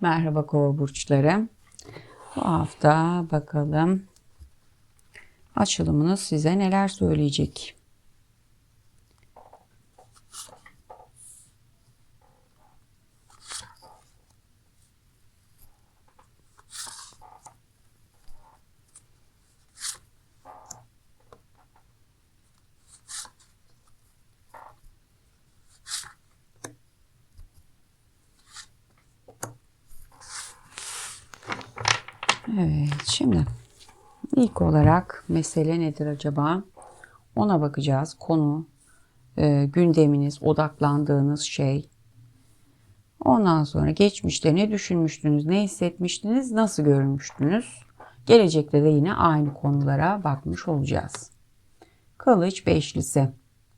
Merhaba kova burçları. Bu hafta bakalım açılımınız size neler söyleyecek? Evet, şimdi ilk olarak mesele nedir acaba? Ona bakacağız. Konu, e, gündeminiz, odaklandığınız şey. Ondan sonra geçmişte ne düşünmüştünüz, ne hissetmiştiniz, nasıl görünmüştünüz? Gelecekte de yine aynı konulara bakmış olacağız. Kılıç beşlisi.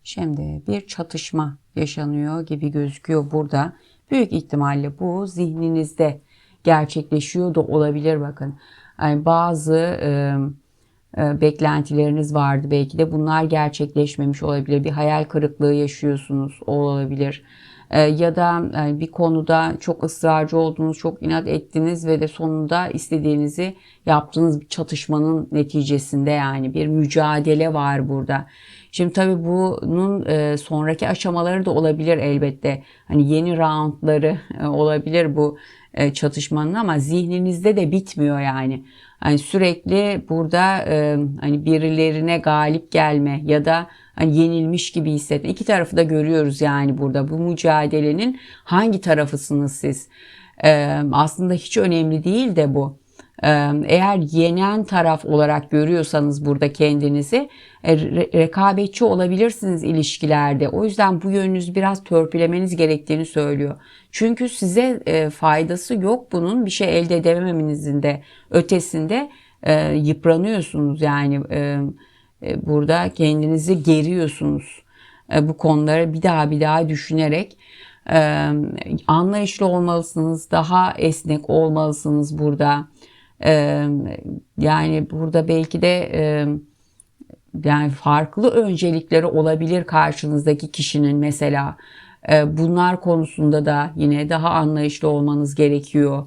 Şimdi bir çatışma yaşanıyor gibi gözüküyor burada. Büyük ihtimalle bu zihninizde gerçekleşiyor da olabilir bakın. Yani bazı e, e, beklentileriniz vardı belki de bunlar gerçekleşmemiş olabilir. Bir hayal kırıklığı yaşıyorsunuz olabilir. E, ya da yani bir konuda çok ısrarcı oldunuz, çok inat ettiniz ve de sonunda istediğinizi yaptığınız bir çatışmanın neticesinde yani bir mücadele var burada. Şimdi tabii bunun e, sonraki aşamaları da olabilir elbette. Hani yeni roundları e, olabilir bu e, çatışmanın ama zihninizde de bitmiyor yani. Hani sürekli burada e, hani birilerine galip gelme ya da hani yenilmiş gibi hissetme. İki tarafı da görüyoruz yani burada. Bu mücadelenin hangi tarafısınız siz? E, aslında hiç önemli değil de bu. Eğer yenen taraf olarak görüyorsanız burada kendinizi rekabetçi olabilirsiniz ilişkilerde. O yüzden bu yönünüzü biraz törpülemeniz gerektiğini söylüyor. Çünkü size faydası yok bunun bir şey elde edememenizin de ötesinde yıpranıyorsunuz yani burada kendinizi geriyorsunuz. Bu konuları bir daha bir daha düşünerek anlayışlı olmalısınız, daha esnek olmalısınız burada yani burada belki de yani farklı öncelikleri olabilir karşınızdaki kişinin mesela. Bunlar konusunda da yine daha anlayışlı olmanız gerekiyor.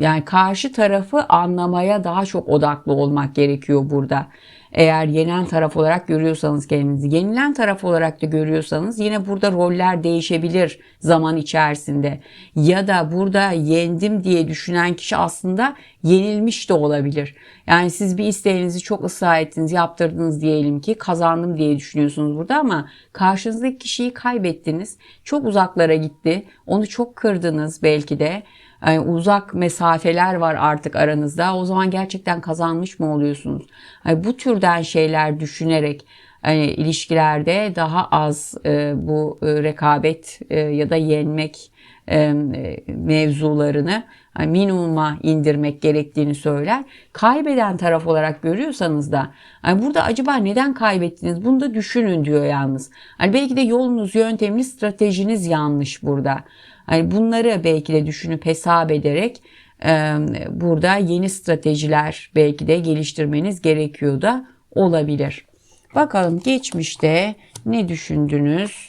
Yani karşı tarafı anlamaya daha çok odaklı olmak gerekiyor burada. Eğer yenen taraf olarak görüyorsanız kendinizi, yenilen taraf olarak da görüyorsanız yine burada roller değişebilir zaman içerisinde. Ya da burada yendim diye düşünen kişi aslında yenilmiş de olabilir. Yani siz bir isteğinizi çok ısrar ettiniz, yaptırdınız diyelim ki kazandım diye düşünüyorsunuz burada ama karşınızdaki kişiyi kaybettiniz. Çok uzaklara gitti. Onu çok kırdınız belki de yani uzak mesafeler var artık aranızda. O zaman gerçekten kazanmış mı oluyorsunuz? Yani bu türden şeyler düşünerek hani ilişkilerde daha az e, bu e, rekabet e, ya da yenmek e, mevzularını yani minimuma indirmek gerektiğini söyler. Kaybeden taraf olarak görüyorsanız da yani burada acaba neden kaybettiniz bunu da düşünün diyor yalnız. Hani belki de yolunuz, yönteminiz, stratejiniz yanlış burada. Hani bunları belki de düşünüp hesap ederek burada yeni stratejiler belki de geliştirmeniz gerekiyor da olabilir. Bakalım geçmişte ne düşündünüz,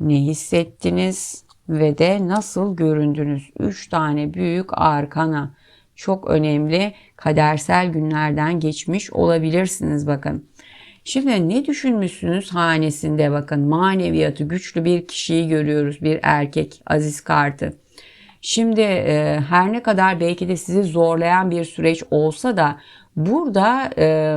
ne hissettiniz ve de nasıl göründünüz? Üç tane büyük arkana çok önemli kadersel günlerden geçmiş olabilirsiniz bakın. Şimdi ne düşünmüşsünüz hanesinde bakın maneviyatı güçlü bir kişiyi görüyoruz bir erkek aziz kartı. Şimdi e, her ne kadar belki de sizi zorlayan bir süreç olsa da burada e,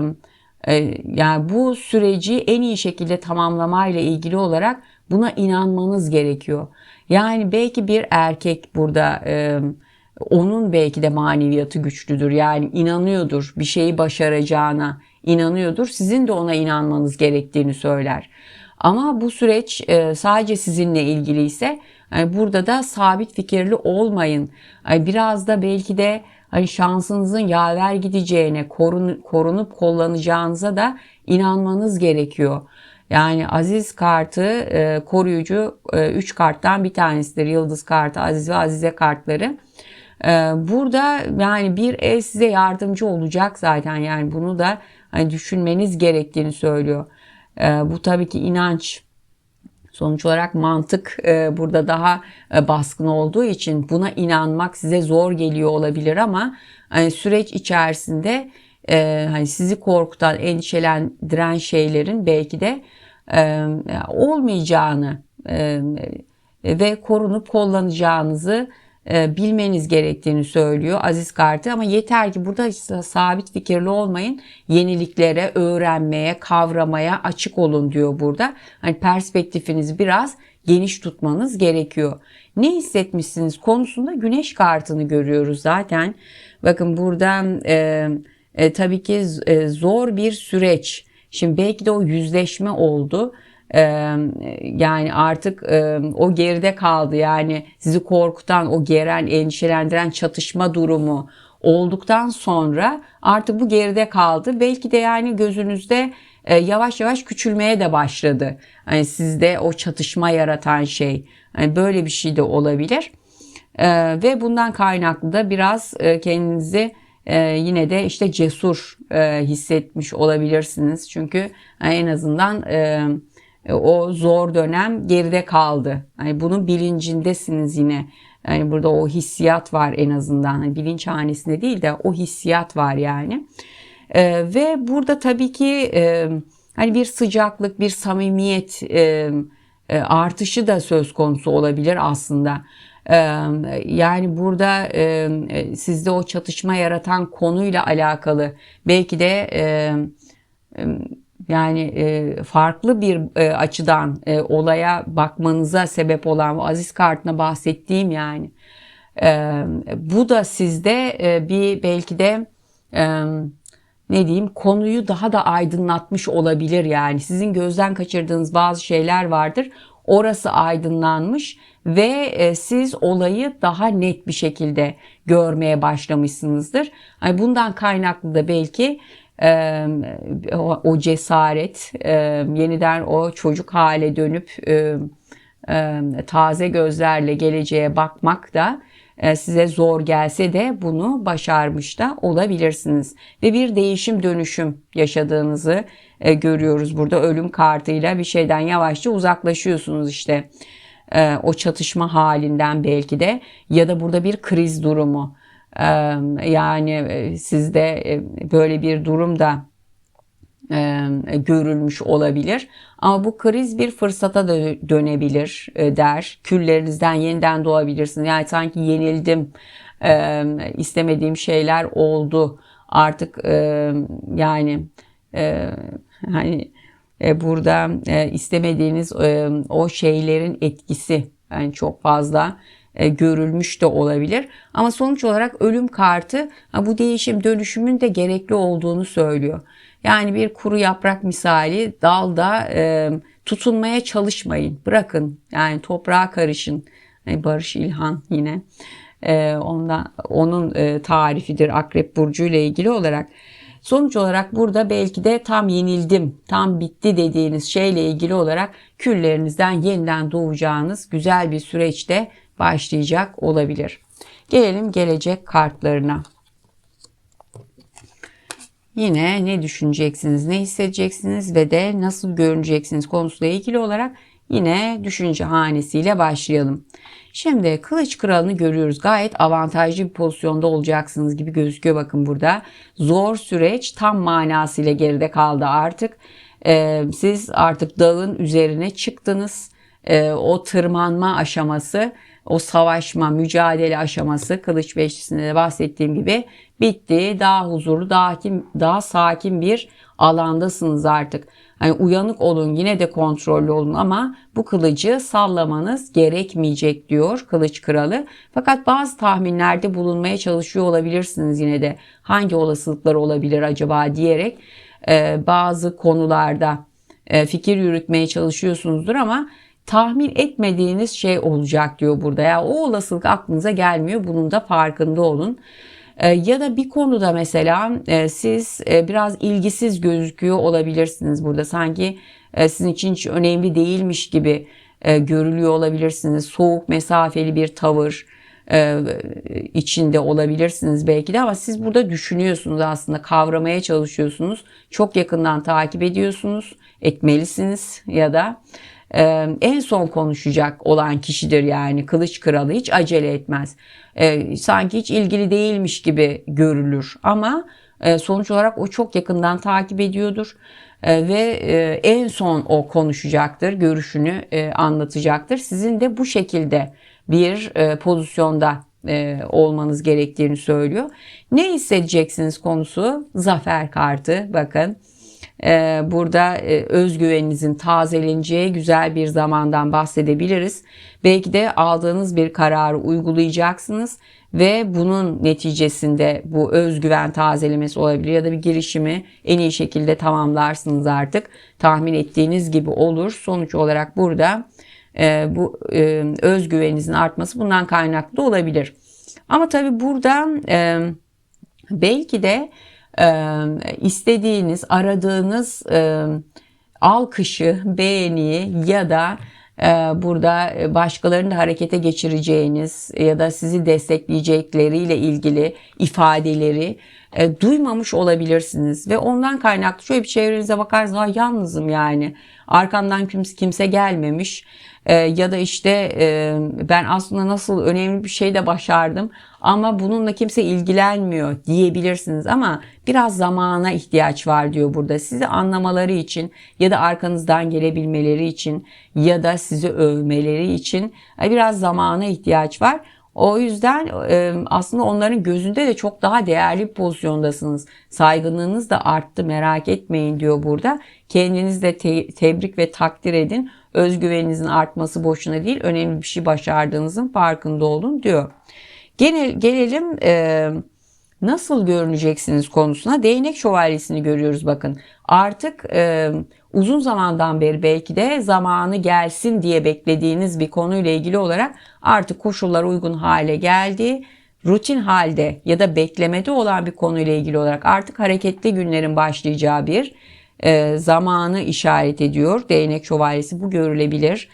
e, yani bu süreci en iyi şekilde tamamlamayla ilgili olarak buna inanmanız gerekiyor. Yani belki bir erkek burada e, onun belki de maneviyatı güçlüdür. Yani inanıyordur bir şeyi başaracağına inanıyordur. Sizin de ona inanmanız gerektiğini söyler. Ama bu süreç e, sadece sizinle ilgili ise burada da sabit fikirli olmayın. Biraz da belki de şansınızın yaver gideceğine, korun, korunup kullanacağınıza da inanmanız gerekiyor. Yani aziz kartı e, koruyucu 3 e, karttan bir tanesidir. Yıldız kartı, aziz ve azize kartları. Burada yani bir ev size yardımcı olacak zaten. Yani bunu da hani düşünmeniz gerektiğini söylüyor. E, bu tabii ki inanç Sonuç olarak mantık e, burada daha e, baskın olduğu için buna inanmak size zor geliyor olabilir ama hani süreç içerisinde e, hani sizi korkutan, endişelendiren şeylerin belki de e, olmayacağını e, ve korunup kullanacağınızı bilmeniz gerektiğini söylüyor Aziz Kartı. Ama yeter ki burada sabit fikirli olmayın. Yeniliklere öğrenmeye kavramaya açık olun diyor burada. Hani perspektifinizi biraz geniş tutmanız gerekiyor. Ne hissetmişsiniz konusunda güneş kartını görüyoruz zaten. Bakın burada e, e, tabii ki e, zor bir süreç. Şimdi belki de o yüzleşme oldu yani artık o geride kaldı. Yani sizi korkutan o geren endişelendiren çatışma durumu olduktan sonra artık bu geride kaldı. Belki de yani gözünüzde yavaş yavaş küçülmeye de başladı. Hani sizde o çatışma yaratan şey yani böyle bir şey de olabilir. Ve bundan kaynaklı da biraz kendinizi yine de işte cesur hissetmiş olabilirsiniz. Çünkü en azından e, o zor dönem geride kaldı. Yani bunun bilincindesiniz yine. Yani burada o hissiyat var en azından. Yani bilinç hanesinde değil de o hissiyat var yani. Ee, ve burada tabii ki e, hani bir sıcaklık, bir samimiyet e, e, artışı da söz konusu olabilir aslında. E, yani burada e, e sizde o çatışma yaratan konuyla alakalı belki de e, e, yani e, farklı bir e, açıdan e, olaya bakmanıza sebep olan o aziz kartına bahsettiğim yani. E, bu da sizde e, bir belki de e, ne diyeyim konuyu daha da aydınlatmış olabilir yani. Sizin gözden kaçırdığınız bazı şeyler vardır. Orası aydınlanmış ve e, siz olayı daha net bir şekilde görmeye başlamışsınızdır. Bundan kaynaklı da belki o cesaret, yeniden o çocuk hale dönüp taze gözlerle geleceğe bakmak da e, size zor gelse de bunu başarmış da olabilirsiniz. Ve bir değişim dönüşüm yaşadığınızı e, görüyoruz burada ölüm kartıyla bir şeyden yavaşça uzaklaşıyorsunuz işte e, o çatışma halinden belki de ya da burada bir kriz durumu yani e, sizde e, böyle bir durum da görülmüş olabilir. Ama bu kriz bir fırsata da dönebilir e, der. Küllerinizden yeniden doğabilirsiniz. Yani sanki yenildim, istemediğim şeyler oldu. Artık yani hani burada istemediğiniz o şeylerin etkisi yani çok fazla e, görülmüş de olabilir. Ama sonuç olarak ölüm kartı bu değişim dönüşümün de gerekli olduğunu söylüyor. Yani bir kuru yaprak misali dalda e, tutunmaya çalışmayın. Bırakın yani toprağa karışın. Yani Barış İlhan yine e, ondan, onun e, tarifidir Akrep Burcu ile ilgili olarak. Sonuç olarak burada belki de tam yenildim, tam bitti dediğiniz şeyle ilgili olarak küllerinizden yeniden doğacağınız güzel bir süreçte başlayacak olabilir. Gelelim gelecek kartlarına. Yine ne düşüneceksiniz, ne hissedeceksiniz ve de nasıl görüneceksiniz konusuyla ilgili olarak yine düşünce hanesiyle başlayalım. Şimdi kılıç kralını görüyoruz. Gayet avantajlı bir pozisyonda olacaksınız gibi gözüküyor bakın burada. Zor süreç tam manasıyla geride kaldı artık. Ee, siz artık dağın üzerine çıktınız. Ee, o tırmanma aşaması o savaşma, mücadele aşaması Kılıç Beşlisi'nde de bahsettiğim gibi bitti. Daha huzurlu, daha, hakim, daha sakin bir alandasınız artık. Hani uyanık olun yine de kontrollü olun ama bu kılıcı sallamanız gerekmeyecek diyor kılıç kralı. Fakat bazı tahminlerde bulunmaya çalışıyor olabilirsiniz yine de hangi olasılıklar olabilir acaba diyerek e, bazı konularda e, fikir yürütmeye çalışıyorsunuzdur ama tahmin etmediğiniz şey olacak diyor burada. Ya o olasılık aklınıza gelmiyor. Bunun da farkında olun. Ee, ya da bir konuda mesela e, siz e, biraz ilgisiz gözüküyor olabilirsiniz burada. Sanki e, sizin için hiç önemli değilmiş gibi görülüyor olabilirsiniz. Soğuk, mesafeli bir tavır içinde olabilirsiniz belki de ama siz burada düşünüyorsunuz aslında kavramaya çalışıyorsunuz. Çok yakından takip ediyorsunuz, etmelisiniz ya da e, en son konuşacak olan kişidir yani kılıç kralı hiç acele etmez. E, sanki hiç ilgili değilmiş gibi görülür ama e, sonuç olarak o çok yakından takip ediyordur e, ve e, en son o konuşacaktır, görüşünü e, anlatacaktır. Sizin de bu şekilde bir pozisyonda olmanız gerektiğini söylüyor. Ne hissedeceksiniz konusu zafer kartı bakın. E, burada e, özgüveninizin tazeleneceği güzel bir zamandan bahsedebiliriz. Belki de aldığınız bir kararı uygulayacaksınız ve bunun neticesinde bu özgüven tazelemesi olabilir ya da bir girişimi en iyi şekilde tamamlarsınız artık. Tahmin ettiğiniz gibi olur. Sonuç olarak burada e, bu e, özgüveninizin artması bundan kaynaklı olabilir. Ama tabii burada belki de istediğiniz, aradığınız e, alkışı, beğeniyi ya da e, burada başkalarını da harekete geçireceğiniz ya da sizi destekleyecekleriyle ilgili ifadeleri e, duymamış olabilirsiniz. Ve ondan kaynaklı şöyle bir çevrenize bakarsanız yalnızım yani arkamdan kimse, gelmemiş e, ya da işte e, ben aslında nasıl önemli bir şey de başardım ama bununla kimse ilgilenmiyor diyebilirsiniz ama biraz zamana ihtiyaç var diyor burada. Sizi anlamaları için ya da arkanızdan gelebilmeleri için ya da sizi övmeleri için biraz zamana ihtiyaç var. O yüzden aslında onların gözünde de çok daha değerli bir pozisyondasınız. Saygınlığınız da arttı merak etmeyin diyor burada. Kendinizi de te- tebrik ve takdir edin. Özgüveninizin artması boşuna değil önemli bir şey başardığınızın farkında olun diyor. Genel, gelelim e, nasıl görüneceksiniz konusuna. Değnek şövalyesini görüyoruz bakın. Artık e, uzun zamandan beri belki de zamanı gelsin diye beklediğiniz bir konuyla ilgili olarak artık koşullar uygun hale geldi. Rutin halde ya da beklemede olan bir konuyla ilgili olarak artık hareketli günlerin başlayacağı bir e, zamanı işaret ediyor. Değnek şövalyesi bu görülebilir.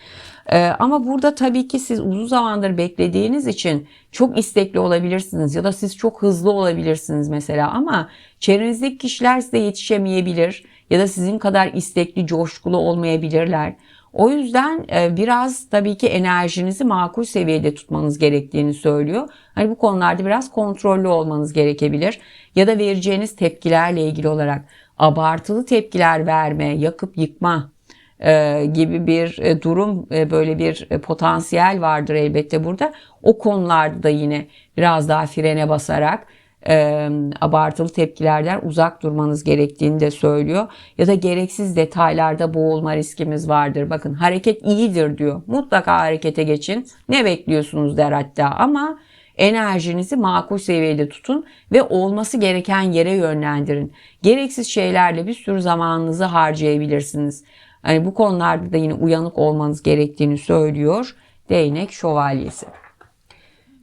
E, ama burada tabii ki siz uzun zamandır beklediğiniz için çok istekli olabilirsiniz ya da siz çok hızlı olabilirsiniz mesela ama çevrenizdeki kişiler size yetişemeyebilir ya da sizin kadar istekli, coşkulu olmayabilirler. O yüzden e, biraz tabii ki enerjinizi makul seviyede tutmanız gerektiğini söylüyor. Hani bu konularda biraz kontrollü olmanız gerekebilir. Ya da vereceğiniz tepkilerle ilgili olarak abartılı tepkiler verme, yakıp yıkma e, gibi bir e, durum böyle bir potansiyel vardır elbette burada. O konularda da yine biraz daha frene basarak e, abartılı tepkilerden uzak durmanız gerektiğini de söylüyor. Ya da gereksiz detaylarda boğulma riskimiz vardır. Bakın hareket iyidir diyor. Mutlaka harekete geçin. Ne bekliyorsunuz der hatta ama enerjinizi makul seviyede tutun ve olması gereken yere yönlendirin. Gereksiz şeylerle bir sürü zamanınızı harcayabilirsiniz. Yani bu konularda da yine uyanık olmanız gerektiğini söylüyor. Değnek şövalyesi.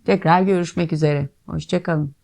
Tekrar görüşmek üzere. Hoşçakalın.